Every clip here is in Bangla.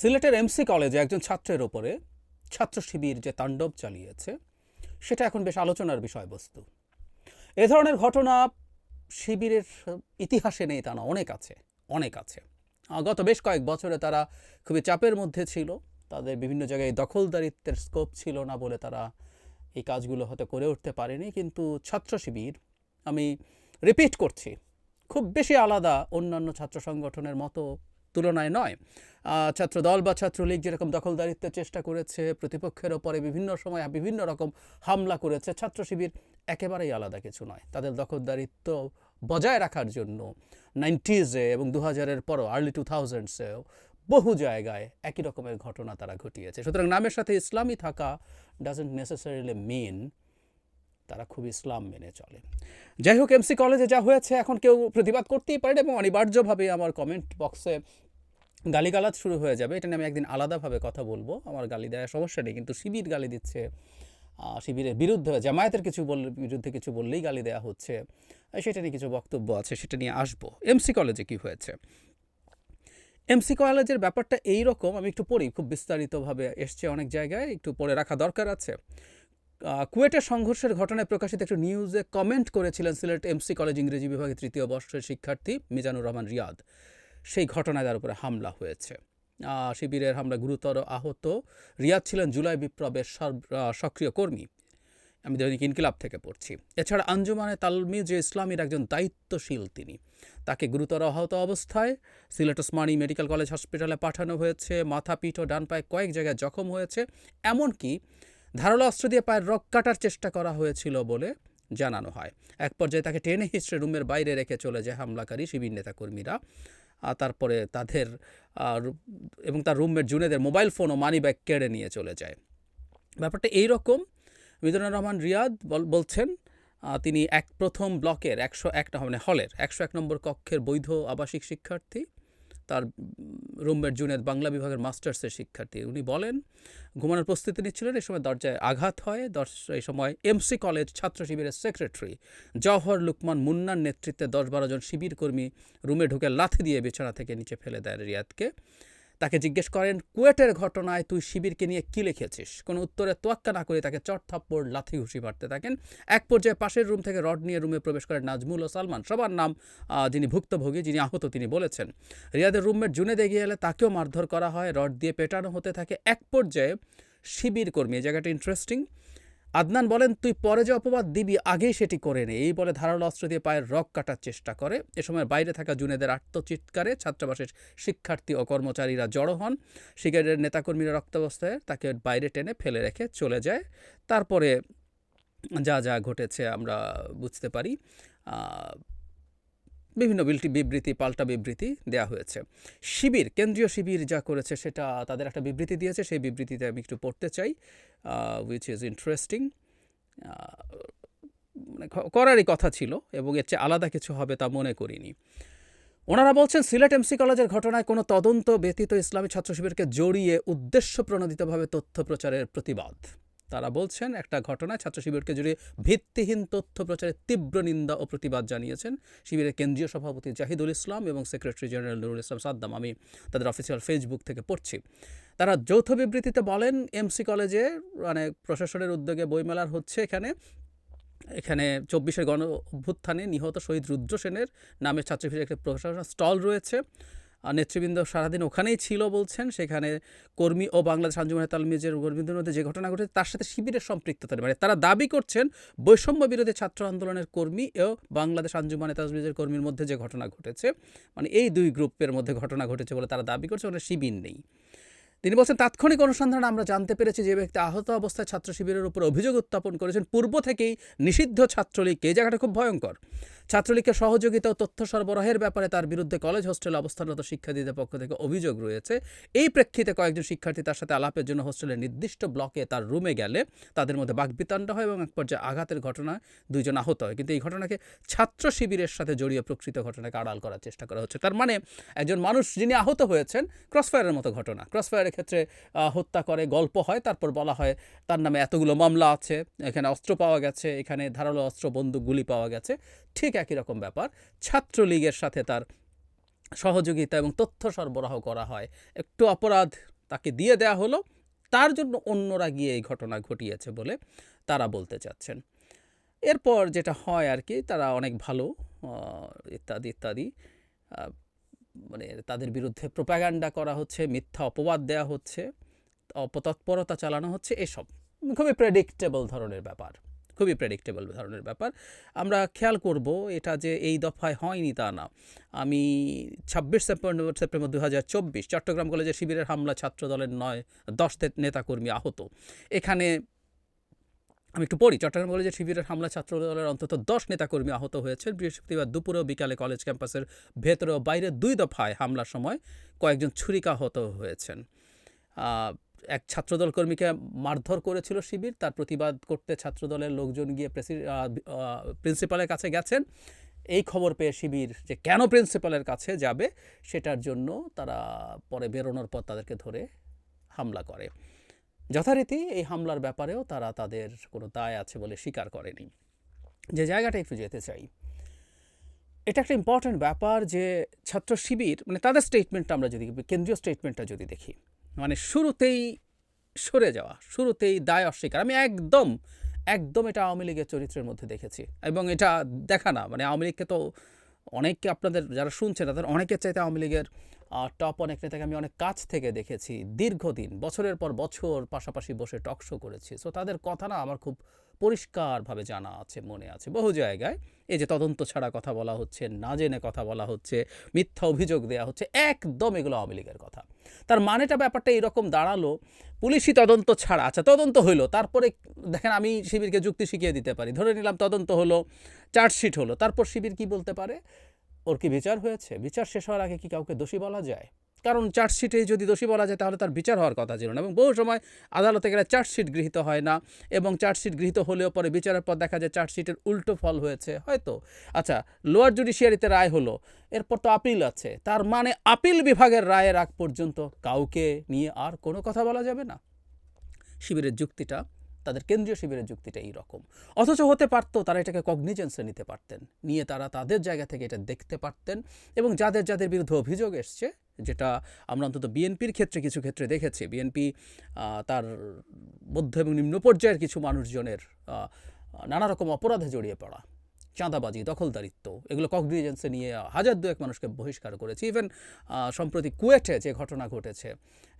সিলেটের এমসি কলেজে একজন ছাত্রের ওপরে ছাত্র শিবির যে তাণ্ডব চালিয়েছে, সেটা এখন বেশ আলোচনার বিষয়বস্তু। এ ধরনের ঘটনা শিবিরের ইতিহাসে নেই তা না, অনেক আছে অনেক আছে। গত বেশ কয়েক বছরে তারা খুবই চাপের মধ্যে ছিল, তাদের বিভিন্ন জায়গায় দখলদারিত্বের স্কোপ ছিল না বলে তারা এই কাজগুলো হয়তো করে উঠতে পারেনি, কিন্তু ছাত্র শিবির, আমি রিপিট করছি, খুব বেশি আলাদা অন্যান্য ছাত্র সংগঠনের মতো তুলনায় নয়। ছাত্রদল বা ছাত্রলীগ যেরকম দখলদারিত্বের চেষ্টা করেছে, প্রতিপক্ষের ওপরে বিভিন্ন সময় বিভিন্ন রকম হামলা করেছে, ছাত্র শিবির একেবারেই আলাদা কিছু নয়। তাদের দখলদারিত্ব বজায় রাখার জন্য নাইনটিজে এবং দু হাজারের পরও, আর্লি টু থাউজেন্ডসেও বহু জায়গায় একই রকমের ঘটনা তারা ঘটিয়েছে। সুতরাং নামের সাথে ইসলামী থাকা ডাজেন্ট নেসেসারিলি মিন তারা খুব ইসলাম মেনে চলে যাই হোক এমসি কলেজে যা হয়েছে, এখন কেউ প্রতিবাদ করতেই পারে এবং অনিবার্যভাবে আমার কমেন্ট বক্সে গালিগালাজ শুরু হয়ে যাবে। এটা নিয়ে আমি একদিন আলাদাভাবে কথা বলব। আমার গালি দেওয়ার সমস্যা নেই, কিন্তু শিবির গালি দিচ্ছে শিবিরের বিরুদ্ধে জামায়াতের কিছু বল, বিরুদ্ধে কিছু বললেই গালি দেওয়া হচ্ছে। সেটা নিয়ে কিছু বক্তব্য আছে, সেটা নিয়ে আসব। এমসি কলেজে কি হয়েছে? এমসি কলেজের ব্যাপারটা এই রকম, আমি একটু পড়ি, খুব বিস্তারিতভাবে এসছে অনেক জায়গায়, একটু পড়ে রাখা দরকার আছে। কুয়েটের সংঘর্ষের ঘটনায় প্রকাশিত একটা নিউজে কমেন্ট করেছিলেন সিলেট এমসি কলেজ ইংরেজি বিভাগের তৃতীয় বর্ষের শিক্ষার্থী মিজানুর রহমান রিয়াদ। সেই ঘটনায় তার উপরে হামলা হয়েছে। শিবিরের হামলা গুরুতর আহত। রিয়াদ ছিলেন জুলাই বিপ্লবের সক্রিয় কর্মী। আমি দৈনিক ইনকিলাব থেকে পড়ছি। এছাড়া আঞ্জুমানে তালমিজ ইসলামীর একজন দায়িত্বশীল তিনি। তাকে গুরুতর আহত অবস্থায় সিলেট ওসমানী মেডিকেল কলেজ হসপিটালে পাঠানো হয়েছে। মাথা পিঠ ও ডান পায়ে কয়েক জায়গায় জখম হয়েছে। এমনকি ধারালো অস্ত্র দিয়ে পায়ের রক কাটার চেষ্টা করা হয়েছিল বলে জানানো হয়। এক পর্যায়ে তাকে টেনে হিস্ট্রে রুমের বাইরে রেখে চলে যায় হামলাকারী শিবির নেতাকর্মীরা। তারপরে তাদের এবং তার রুমমেট জুনেদের মোবাইল ফোন ও মানি ব্যাগ কেড়ে নিয়ে চলে যায়। ব্যাপারটা এই রকম মিজানুর রহমান রিয়াদ বলছেন তিনি এক প্রথম ব্লকের একশো এক মানে হলের একশো এক নম্বর কক্ষের বৈধ আবাসিক শিক্ষার্থী। তার রুমমেট জুনেদ বাংলা বিভাগের মাস্টার্সের শিক্ষার্থী। উনি বলেন, ঘুমানোর প্রস্তুতি নিচ্ছিলেন এই সময় দরজায় আঘাত হয়। এই সময় এমসি কলেজ ছাত্র শিবিরের সেক্রেটারি জওহর লুকমান মুন্নার নেতৃত্বে দশ বারো জন শিবির কর্মী রুমে ঢুকে লাথি দিয়ে বিছানা থেকে নিচে ফেলে দেয় রিয়াদকে। তাকে জিজ্ঞেস করেন, কুয়েটের ঘটনায় তুই শিবিরকে নিয়ে কী লিখেছিস? কোনো উত্তরে তোয়াক্কা না করে তাকে চট থাপ্পড় লাথি ঘুষি মারতে থাকেন। এক পর্যায়ে পাশের রুম থেকে রড নিয়ে রুমে প্রবেশ করেন নাজমুল ও সালমান। সবার নাম যিনি ভুক্তভোগী, যিনি আহত, তিনি বলেছেন। রিয়াদের রুমমেট জুনেদ এগিয়ে এলে তাকেও মারধর করা হয়। রড দিয়ে পেটানো হতে থাকে এক পর্যায়ে শিবির কর্মী। এই জায়গাটা ইন্টারেস্টিং আদনান বলেন, তুই পরে যে অপবাদ দিবি, আগেই সেটি করে নে। এই বলে ধারালো অস্ত্র দিয়ে পায়ের রক কাটার চেষ্টা করে। এ সময় বাইরে থাকা জুনেদের আত্মচিৎকারে ছাত্রাবাসের শিক্ষার্থী ও কর্মচারীরা জড়ো হন। শিকারের নেতাকর্মীরা রক্তাবস্থায় তাকে বাইরে টেনে ফেলে রেখে চলে যায়। তারপরে যা যা ঘটেছে আমরা বুঝতে পারি। বিভিন্ন বিলটি বিবৃতি, পাল্টা বিবৃতি দেওয়া হয়েছে। শিবির, কেন্দ্রীয় শিবির যা করেছে সেটা তাদের একটা বিবৃতি দিয়েছে, সেই বিবৃতিতে আমি একটু পড়তে চাই উইচ ইজ ইন্টারেস্টিং মানে করারই কথা ছিল এবং এর চেয়ে আলাদা কিছু হবে তা মনে করিনি। ওনারা বলছেন, সিলেট এমসি কলেজের ঘটনায় কোনো তদন্ত ব্যতীত ইসলামী ছাত্র শিবিরকে জড়িয়ে উদ্দেশ্য প্রণোদিতভাবে তথ্য প্রচারের প্রতিবাদ। তারা বলছেন, একটা ঘটনায় ছাত্র শিবিরকে জড়িয়ে ভিত্তিহীন তথ্য প্রচারে তীব্র নিন্দা ও প্রতিবাদ জানিয়েছেন শিবিরের কেন্দ্রীয় সভাপতি জাহিদুল ইসলাম এবং সেক্রেটারি জেনারেল নুরুল ইসলাম সাদ্দাম। আমি তাদের অফিসিয়াল ফেসবুক থেকে পড়ছি। তারা যৌথ বিবৃতিতে বলেন, এমসি কলেজে মানে প্রশাসনের উদ্যোগে বইমেলার হচ্ছে এখানে। এখানে চব্বিশের গণ অভ্যুত্থানে নিহত শহীদ রুদ্র সেনের নামে ছাত্রছাত্রীর একটি প্রশাসন স্টল রয়েছে। নেতৃবৃন্দ সারাদিন ওখানেই ছিল বলছেন, সেখানে কর্মী ও বাংলাদেশ আঞ্জুমানে তালমিজের কর্মীদের মধ্যে যে ঘটনা ঘটেছে, তার সাথে শিবিরের সম্পৃক্ততা। মানে তারা দাবি করছেন, বৈষম্য বিরোধী ছাত্র আন্দোলনের কর্মী ও বাংলাদেশ আঞ্জুমানে মিউজের কর্মীর মধ্যে যে ঘটনা ঘটেছে মানে এই দুই গ্রুপের মধ্যে ঘটনা ঘটেছে বলে তারা দাবি করছে ওখানে শিবির নেই তিনি বলছেন, তাৎক্ষণিক অনুসন্ধানে আমরা জানতে পেরেছি যে ব্যক্তি আহত অবস্থায় ছাত্র শিবিরের উপর অভিযোগ উত্থাপন করেছেন। পূর্ব থেকেই নিষিদ্ধ ছাত্রলীগকে এই জায়গাটা খুব ভয়ঙ্কর। ছাত্রলীগকে সহযোগিতা ও তথ্য সরবরাহের ব্যাপারে তার বিরুদ্ধে কলেজ, হোস্টেলে অবস্থানরত শিক্ষার্থীদের পক্ষ থেকে অভিযোগ রয়েছে। এই প্রেক্ষিতে কয়েকজন শিক্ষার্থী তার সাথে আলাপের জন্য হোস্টেলের নির্দিষ্ট ব্লকে তার রুমে গেলে তাদের মধ্যে বাকবিতান্ড হয় এবং এক পর্যায়ে আঘাতের ঘটনায় দুইজন আহত হয়। কিন্তু এই ঘটনাকে ছাত্র শিবিরের সাথে জড়িয়ে প্রকৃত ঘটনাকে আড়াল করার চেষ্টা করা হচ্ছে। তার মানে একজন মানুষ যিনি আহত হয়েছেন, ক্রসফায়ারের মতো ঘটনা। ক্রসফায়ারের ক্ষেত্রে হত্যা করে, গল্প হয়। তারপর বলা হয়, তার নামে এতগুলো মামলা আছে, এখানে অস্ত্র পাওয়া গেছে, এখানে ধারালো অস্ত্র, বন্দুক, গুলি পাওয়া গেছে। ঠিক একই রকম ব্যাপার, ছাত্রলীগের সাথে তার সহযোগিতা এবং তথ্য সরবরাহ করা হয়। একটু অপরাধ তাকে দিয়ে দেয়া হলো, তার জন্য অন্যরা গিয়ে এই ঘটনা ঘটিয়েছে বলে তারা বলতে চাচ্ছেন। এরপর যেটা হয় আর কি, তারা অনেক ভালো ইত্যাদি ইত্যাদি। মানে তাদের বিরুদ্ধে প্রোপাগান্ডা করা হচ্ছে, মিথ্যা অপবাদ দেয়া হচ্ছে, অপতৎপরতা চালানো হচ্ছে, এসব। খুবই প্রেডিক্টেবল ধরনের ব্যাপার, খুবই প্রেডিক্টেবল ধরনের ব্যাপার। আমরা খেয়াল করব এটা যে এই দফায় হয়নি তা না। আমি ছাব্বিশ সেপ্টেম্বর সেপ্টেম্বর দু হাজার চব্বিশ, চট্টগ্রাম কলেজের শিবিরের হামলা ছাত্র দলের নয়, দশ নেতাকর্মী আহত। এখানে আমি একটু পড়ি। চট্টগ্রাম কলেজে শিবিরের হামলা ছাত্র দলের অন্তত দশ নেতাকর্মী আহত হয়েছেন। বৃহস্পতিবার দুপুরে বিকালে কলেজ ক্যাম্পাসের ভেতরে ও বাইরে দুই দফায় হামলার সময় কয়েকজন ছুরিকাহত হয়েছেন। এক ছাত্রদল কর্মীকে মারধর করেছিল শিবির। তার প্রতিবাদ করতে ছাত্রদলের লোকজন গিয়ে প্রিন্সিপালের কাছে গেছেন। এই খবর পেয়ে শিবির যে কেন প্রিন্সিপালের কাছে যাবে, সেটার জন্য তারা পরে বেরোনোর পর তাদেরকে ধরে হামলা করে। যথারীতি এই হামলার ব্যাপারেও তারা তাদের কোনো দায় আছে বলে স্বীকার করেনি। যে জায়গাটা একটু যেতে চাই, এটা একটা ইম্পর্ট্যান্ট ব্যাপার যে ছাত্র শিবির মানে তাদের স্টেটমেন্টটা আমরা যদি, কেন্দ্রীয় স্টেটমেন্টটা যদি দেখি মানে শুরুতেই সরে যাওয়া, শুরুতেই দায় অস্বীকার। আমি একদম একদম এটা আওয়ামী লীগের চরিত্রের মধ্যে দেখেছি এবং এটা দেখা না। মানে আওয়ামী লীগকে তো অনেককে আপনাদের যারা শুনছেন তাদের অনেকের চাইতে আওয়ামী লীগের টপ অনেক নেতাকে আমি অনেক কাছ থেকে দেখেছি। দীর্ঘদিন, বছরের পর বছর পাশাপাশি বসে টক শো করেছি। সো তাদের কথা না আমার খুব পরিষ্কারভাবে জানা আছে, মনে আছে। বহু জায়গায় এই যে তদন্ত ছাড়া কথা বলা হচ্ছে, না জেনে কথা বলা হচ্ছে, মিথ্যা অভিযোগ দেওয়া হচ্ছে, একদম এগুলো আওয়ামী লীগের কথা। তার মানেটা ব্যাপারটা এরকম দাঁড়াল, পুলিশি তদন্ত ছাড়া আচ্ছা তদন্ত হইল, তারপরে দেখেন আমি শিবিরকে যুক্তি শিখিয়ে দিতে পারি। ধরে নিলাম তদন্ত হলো চার্জশিট হলো, তারপর শিবির কি বলতে পারে? ওর কি বিচার হয়েছে? বিচার শেষ হওয়ার আগে কি কাউকে দোষী বলা যায়? কারণ চার্জশিটে যদি দোষী বলা যায়, তাহলে তার বিচার হওয়ার কথা ছিল না। এবং বহু সময় আদালতে গেলে চার্জশিট গৃহীত হয় না, এবং চার্জশিট গৃহীত হলেও পরে বিচারের পর দেখা যায় চার্জশিটের উল্টো ফল হয়েছে। হয়তো? আচ্ছা লোয়ার জুডিশিয়ারিতে রায় হলো, এরপর তো আপিল আছে। তার মানে আপিল বিভাগের রায়ের আগ পর্যন্ত কাউকে নিয়ে আর কোনো কথা বলা যাবে না? শিবিরের যুক্তিটা তাদের কেন্দ্রীয় শিবিরের যুক্তিটা এই রকম অথচ হতে পারত তারা এটাকে কগনিজেন্সে নিতে পারতেন। নিয়ে তারা তাদের জায়গা থেকে এটা দেখতে পারতেন এবং যাদের যাদের বিরুদ্ধে অভিযোগ এসছে, যেটা আমরা অন্তত বিএনপির ক্ষেত্রে কিছু ক্ষেত্রে দেখেছি, বিএনপি তার মধ্য এবং নিম্ন পর্যায়ের কিছু মানুষজনের নানা রকম অপরাধে জড়িয়ে পড়া। চাঁদাবাজি, দখলদারিত্ব, এগুলো কগনিজেন্সে নিয়ে হাজার দুয়েক মানুষকে বহিষ্কার করেছে। ইভেন সম্প্রতি কুয়েটে যে ঘটনা ঘটেছে,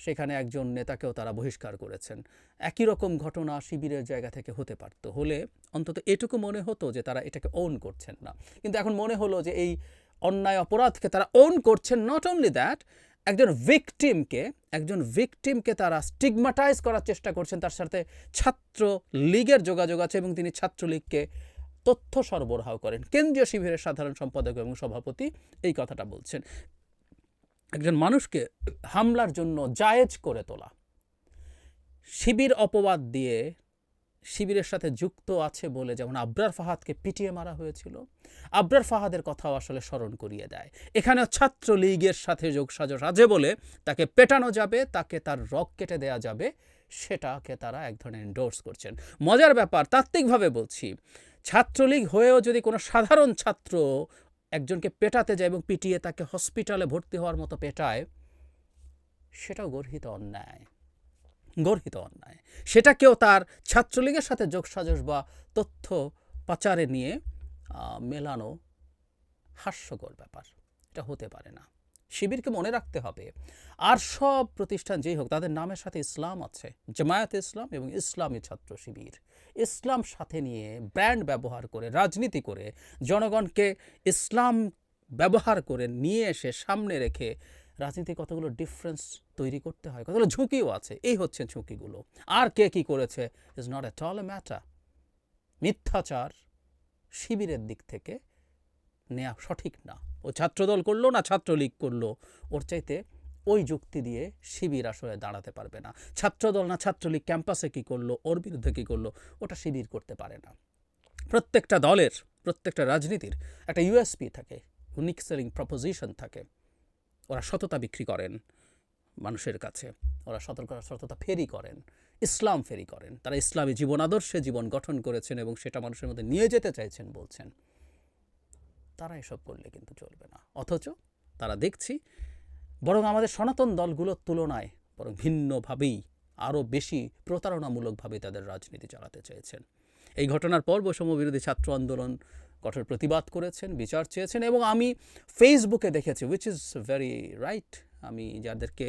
সেখানে একজন নেতাকেও তারা বহিষ্কার করেছেন। একই রকম ঘটনা শিবিরের জায়গা থেকে হতে পারত। হলে অন্তত এটুকু মনে হতো যে তারা এটাকে ওন করছেন না। কিন্তু এখন মনে হলো যে এই অন্যায় অপরাধকে তারা ওন করছেন নট অনলি দ্যাট একজন ভিকটিমকে একজন ভিকটিমকে তারা স্টিগমাটাইজ করার চেষ্টা করছেন। তার সাথে ছাত্র লীগের যোগাযোগ আছে এবং তিনি ছাত্রলীগকে তথ্য সরবরাহ করেন। কেন্দ্রীয় শিবিরের সাধারণ সম্পাদক এবং সভাপতি এই কথাটা বলছেন। একজন মানুষকে হামলার জন্য জায়েজ করে তোলা। শিবির অপবাদ দিয়ে শিবিরের সাথে যুক্ত আছে বলে যেমন আব্রার ফাহাদকে পিটিয়ে মারা হয়েছিল, আব্রার ফাহাদের কথাও আসলে স্মরণ করিয়ে দেয়। এখানে ছাত্রলীগের সাথে যোগসাজশ আছে বলে তাকে পেটানো যাবে, তাকে তার রক কেটে দেয়া যাবে, সেটাকে তারা এক ধরনের এন্ডোর্স করছেন। মজার ব্যাপার, তাত্ত্বিকভাবে বলছি ছাত্রলীগ হয়েও যদি কোনো সাধারণ ছাত্র একজনকে পেটাতে যায় এবং পিটিয়ে তাকে হসপিটালে ভর্তি হওয়ার মতো পেটায়, সেটাও গর্হিত অন্যায়। গর্হিত অন্যায়। সেটাকেও তার ছাত্রলীগের সাথে যোগসাজশ বা তথ্য পাচারে নিয়ে মেলানো হাস্যকর ব্যাপার। এটা হতে পারে না। শিবিরকে মনে রাখতে হবে। আর সব প্রতিষ্ঠান যেই হোক, তাদের নামের সাথে ইসলাম আছে। জামায়াত ইসলাম এবং ইসলামী ছাত্র শিবির। ইসলাম সাথে নিয়ে ব্র্যান্ড ব্যবহার করে, রাজনীতি করে, জনগণকে ইসলাম ব্যবহার করে নিয়ে এসে সামনে রেখে রাজনীতি কতগুলো ডিফারেন্স তৈরি করতে হয়, কতগুলো ঝুঁকিও আছে, এই হচ্ছে ঝুঁকিগুলো। আর কে কি করেছে is not at all a matter মিথ্যাচার শিবিরের দিক থেকে নেওয়া সঠিক না। ও ছাত্রদল করল না ছাত্রলীগ করল। ওর চাইতে ওই যুক্তি দিয়ে শিবির আসলে দাঁড়াতে পারবে না। ছাত্রদল না ছাত্রলীগ ক্যাম্পাসে কি করল, ওর বিরুদ্ধে কি করল, ওটা শিবির করতে পারে না। প্রত্যেকটা দলের, প্রত্যেকটা রাজনীতির একটা ইউএসপি থাকে ইউনিক সেলিং প্রপোজিশন থাকে। ওরা সততা বিক্রি করেন মানুষের কাছে। ওরা সতর্ক, সততা ফেরি করেন, ইসলাম ফেরি করেন। তারা ইসলামী জীবন আদর্শে জীবন গঠন করেছেন এবং সেটা মানুষের মধ্যে নিয়ে যেতে চাইছেন বলছেন। তারা এসব করলে কিন্তু চলবে না। অথচ তারা দেখছি, বরং আমাদের সনাতন দলগুলোর তুলনায় বরং ভিন্নভাবেই আরও বেশি প্রতারণামূলকভাবে তাদের রাজনীতি চালাতে চেয়েছেন। এই ঘটনার পর বৈষম্য বিরোধী ছাত্র আন্দোলন কঠোর প্রতিবাদ করেছেন, বিচার চেয়েছেন এবং আমি ফেসবুকে দেখেছি উইচ ইজ ভেরি রাইট আমি যাদেরকে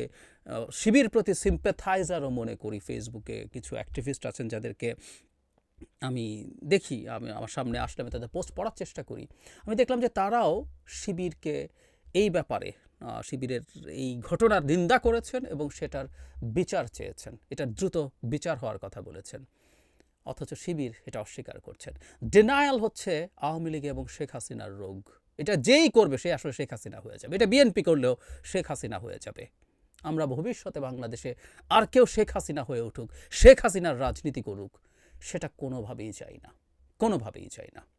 শিবির প্রতি সিম্পেথাইজারও মনে করি। ফেসবুকে কিছু অ্যাক্টিভিস্ট আছেন যাদেরকে আমি দেখি, আমি আমার সামনে আসলে আমি তাদের পোস্ট পড়ার চেষ্টা করি। আমি দেখলাম যে তারাও শিবিরকে এই ব্যাপারে শিবিরের এই ঘটনার নিন্দা করেছেন এবং সেটার বিচার চেয়েছেন। এটা দ্রুত বিচার হওয়ার কথা বলেছেন। অথচ শিবির এটা অস্বীকার করছেন। ডেনায়াল হচ্ছে আওয়ামী লীগ এবং শেখ হাসিনার রোগ। এটা যেই করবে, সে আসলে শেখ হাসিনা হয়ে যাবে। এটা বিএনপি করলেও শেখ হাসিনা হয়ে যাবে। আমরা ভবিষ্যতে বাংলাদেশে আর কেউ শেখ হাসিনা হয়ে উঠুক, শেখ হাসিনার রাজনীতি করুক। সেটা কোনোভাবেই চাই না কোনোভাবেই চাই না।